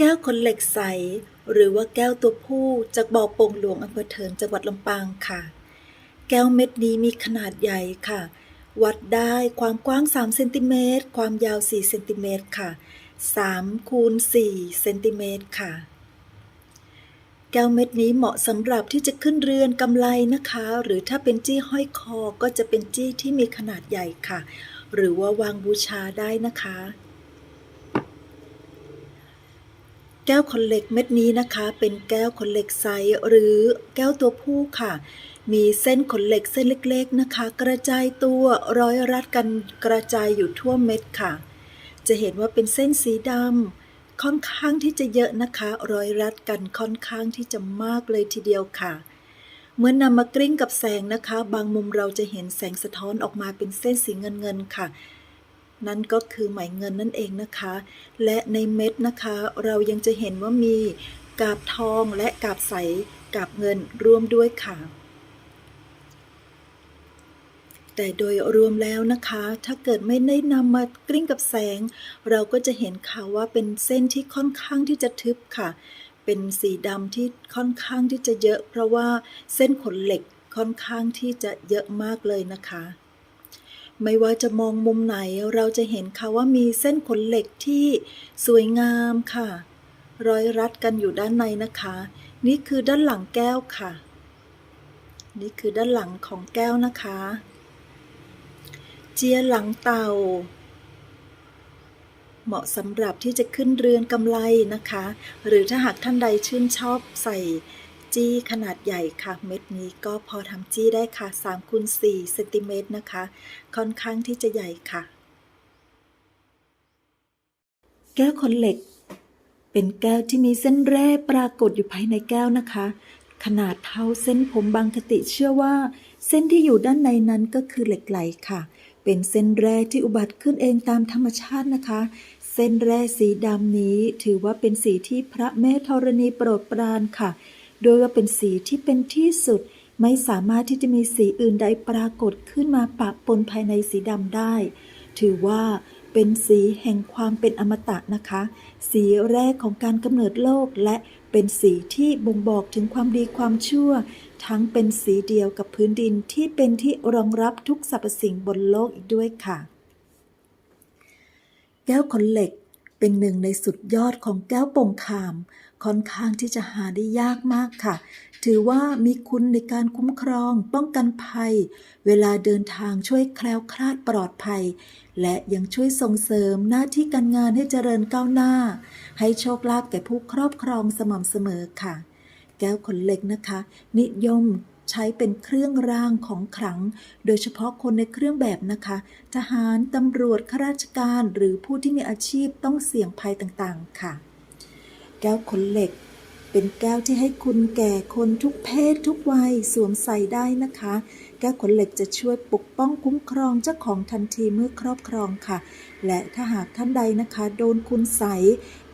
แก้วขนเหล็กใส หรือว่าแก้วตัวผู้จากบ่อโป่งหลวงอำเภอเถินจังหวัดลำปางค่ะ แก้วเม็ดนี้มีขนาดใหญ่ค่ะ วัดได้ความกว้าง 3 เซนติเมตร ความยาว 4 เซนติเมตรค่ะ 3 คูณ 4 เซนติเมตรค่ะ แก้วเม็ดนี้เหมาะสำหรับที่จะขึ้นเรือนกำไลนะคะ หรือถ้าเป็นจี้ห้อยคอก็จะเป็นจี้ที่มีขนาดใหญ่ค่ะ หรือว่าวางบูชาได้นะคะ แก้วขนเล็กเม็ดนี้นะคะ เป็นแก้วขนเล็กใสหรือแก้วตัวผู้ค่ะ มีเส้นขนเหล็กเส้นเล็กๆนะคะ กระจายตัวร้อยรัดกันกระจายอยู่ทั่วเม็ดค่ะ จะเห็นว่าเป็นเส้นสีดำค่อนข้างที่จะเยอะนะคะ ร้อยรัดกันค่อนข้างที่จะมากเลยทีเดียวค่ะเมื่อนำมากลิ้งกับแสงนะคะ บางมุมเราจะเห็นแสงสะท้อนออกมาเป็นเส้นสีเงินเงินๆค่ะ นั่นก็คือไหมเงินนั่นเองนะคะ และในเม็ดนะคะ เรายังจะเห็นว่ามีกาบทองและกาบใสกาบเงินร่วมด้วยค่ะ แต่โดยรวมแล้วนะคะ ถ้าเกิดไม่ได้นำมากลิ้งกับแสง เราก็จะเห็นค่ะว่าเป็นเส้นที่ค่อนข้างที่จะทึบค่ะ เป็นสีดำที่ค่อนข้างที่จะเยอะ เพราะว่าเส้นขนเหล็กค่อนข้างที่จะเยอะมากเลยนะคะ ไม่ว่าจะมองมุมไหนเราจะเห็นค่ะว่ามีเส้นขนเหล็กที่สวยงามค่ะ ร้อยรัดกันอยู่ด้านในนะคะ นี่คือด้านหลังแก้วค่ะ นี่คือด้านหลังของแก้วนะคะ เจียหลังเต่า เหมาะสำหรับที่จะขึ้นเรือนกำไลนะคะ หรือถ้าหากท่านใดชื่นชอบใส่ จี้ขนาดใหญ่ค่ะ เม็ดนี้ก็พอทำจี้ได้ค่ะ3คูณ4เซนติเมตรนะคะ ค่อนข้างที่จะใหญ่ค่ะ แก้วขนเหล็ก เป็นแก้วที่มีเส้นแร่ปรากฏอยู่ภายในแก้วนะคะ ขนาดเท่าเส้นผมบางคติเชื่อว่า เส้นที่อยู่ด้านในนั้นก็คือเหล็กไหลค่ะ เป็นเส้นแร่ที่อุบัติขึ้นเองตามธรรมชาตินะคะเส้นแร่สีดำนี้ถือว่าเป็นสีที่พระแม่ธรณีโปรดปรานค่ะ โดยว่าเป็นสีที่เป็นที่สุด ไม่สามารถที่จะมีสีอื่นใดปรากฏขึ้นมาปะปนภายในสีดำได้ ถือว่าเป็นสีแห่งความเป็นอมตะนะคะ สีแรกของการกำเนิดโลกและเป็นสีที่บ่งบอกถึงความดีความชั่ว ทั้งเป็นสีเดียวกับพื้นดินที่เป็นที่รองรับทุกสรรพสิ่งบนโลกอีกด้วยค่ะ แก้วขนเหล็ก เป็นหนึ่งในสุดยอดของแก้วป่งคาม ค่อนข้างที่จะหาได้ยากมากค่ะ ถือว่ามีคุณในการคุ้มครอง ป้องกันภัย เวลาเดินทางช่วยแคล้วคลาดปลอดภัย และยังช่วยส่งเสริมหน้าที่การงานให้เจริญก้าวหน้า ให้โชคลาภแก่ผู้ครอบครองสม่ำเสมอค่ะ แก้วขนเหล็กนะคะ นิยม ใช้เป็นเครื่องรางของขลัง โดยเฉพาะคนในเครื่องแบบนะคะ ทหารตำรวจข้าราชการ หรือผู้ที่มีอาชีพต้องเสี่ยงภัยต่างๆ ค่ะ แก้วขนเหล็ก เป็นแก้วที่ให้คุณแก่คนทุกเพศทุกวัยสวมใส่ได้นะคะ แก้วขนเหล็กจะช่วยปกป้องคุ้มครองเจ้าของทันทีเมื่อครอบครองค่ะ และถ้าหากท่านใดนะคะ โดนคุณใสย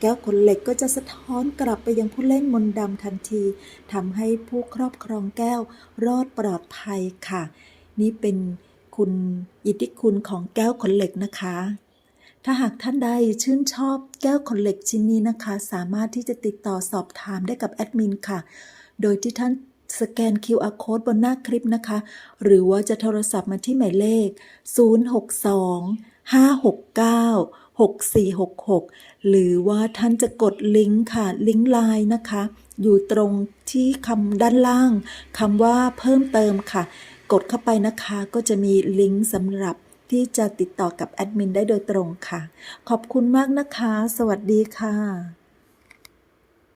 แก้วขนเหล็กก็จะสะท้อนกลับไปยังผู้เล่นมนต์ดำทันทีทำให้ผู้ครอบครองแก้วรอดปลอดภัยค่ะ นี่เป็นคุณอิทธิคุณของแก้วขนเหล็กนะคะ ถ้าหากท่านใดชื่นชอบแก้วขนเหล็กชิ้นนี้นะคะ สามารถที่จะติดต่อสอบถามได้กับแอดมินค่ะ โดยที่ท่านสแกน QR code บนหน้าคลิปนะคะ หรือว่าจะโทรศัพท์มาที่หมายเลข 062 569 6466 หรือว่าท่านจะกดลิงก์ค่ะ ลิงก์ไลน์นะคะ อยู่ตรงที่คำด้านล่างคำว่าเพิ่มเติมค่ะ กดเข้าไปนะคะก็จะมีลิงก์สำหรับ ที่จะติดต่อกับแอดมินได้โดยตรงค่ะ ขอบคุณมากนะคะ สวัสดีค่ะ